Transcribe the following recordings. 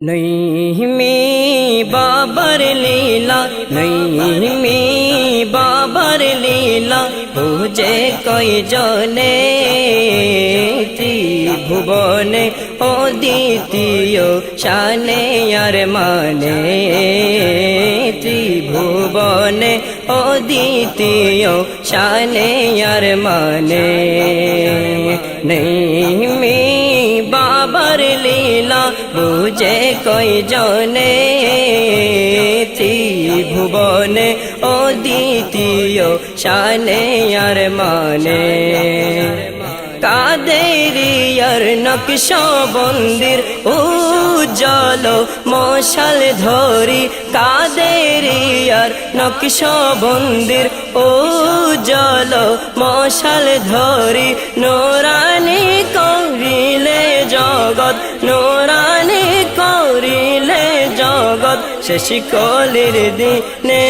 নইমি বাবার লীলা নইমি বাবার লীলা বুঝে কই জনে ত্রিভুবনে ও দ্বিতীয় শানে আর মানে ত্রিভুবনে ও দ্বিতীয় শানে আর মানে নইমি বাবার লীলা বুঝে কই জনে ত্রিভুবনে ও দ্বিতীয় শানে আর মানে। কাদেরিয়ার নকশ বন্দির উজ্জ্বল মশাল ধরি। কাদেরিয়ার নকশ বন্দির উজ্জ্বল মশাল ধরি। নোরানি করিলে জগৎ শেষ কলির দিনে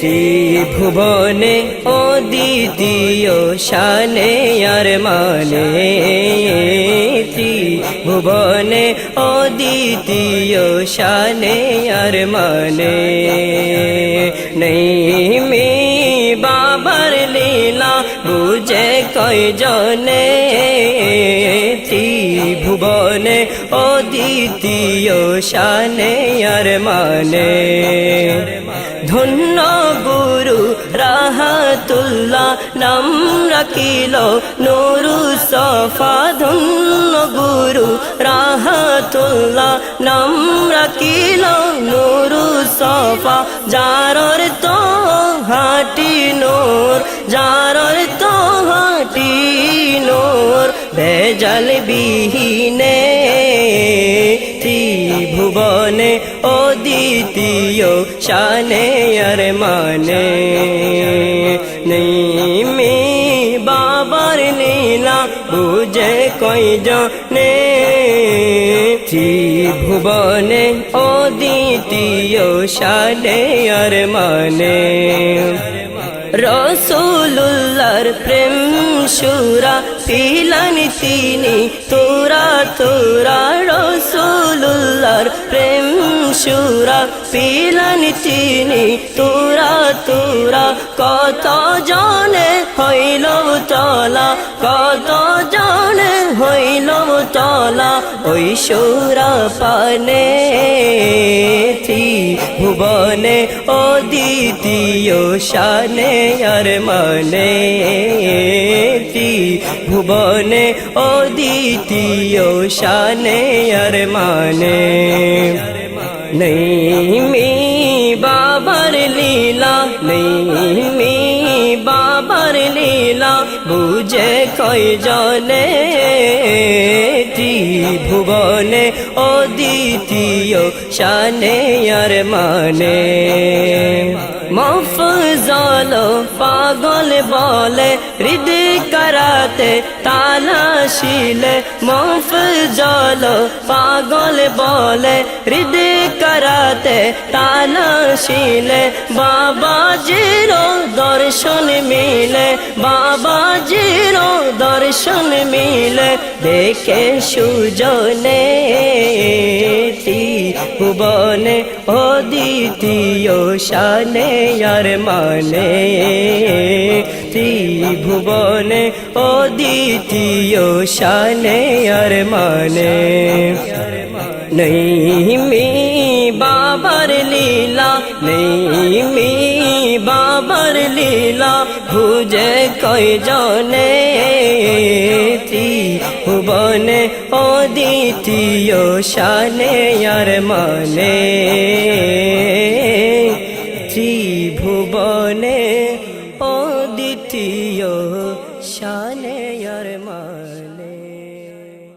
ত্রিভুবনে ও দ্বিতীয় শানে আর মানে ত্রিভুবনে ও দ্বিতীয় শানে আর মানে নেই মে বাবার লীলা বুঝে কই জনে ত্রিভুবনে ও দ্বিতীয় শানে আর মানে। ধন্য গুরু রাহাতুল্লাহ, নাম রাখিল নুরু সফা। ধন্য গুরু রাহাতুল্লাহ, নাম রাখিল নুরু সফা। যারর তো হাটি নোর যারর বেজল বিহীনে ত্রিভুবনে ও দ্বিতীয় শানে আর মানে নেই বাবার লীলা বুঝে কই জনে ত্রিভুবনে ও দ্বিতীয় শানে আর মানে রসুল্লার প্রেম সুরা পিলান তিনি, তোরা তোরা রসুল্লার প্রেম সুরা পিলান তিনি, তোরা তোরা কত জনে হইল তলা, কত তলা, ওই সুরা পানে ভুবনে ও দ্বিতীয় শানে আর মানে ভুবনে ও দ্বিতীয় শানে আর মানে নেই বুঝে কই জনে ভুবনে ও দ্বিতীয় শানে আর মানে? মফজল পাগল বলে হৃদয় করাতে তালাশিলে। মফজল পাগল বলে হৃদয় করাতে তালাশিলে। বাবা জিরো দর্শন মিলে বাবা জিরো দর্শন মিলে। দেখে সুজনে ভুবনে ও দ্বিতীয় শানে আর মানে ত্রিভুবনে ও দ্বিতীয় শানে আর মানে মি বাবার লীলা, নেই মি বাবার লীলা বুঝে কয়জনে ভুবনে অদিতীয় শানে আর মনে ত্রিভুবনে অদিতীয় শানে আর মনে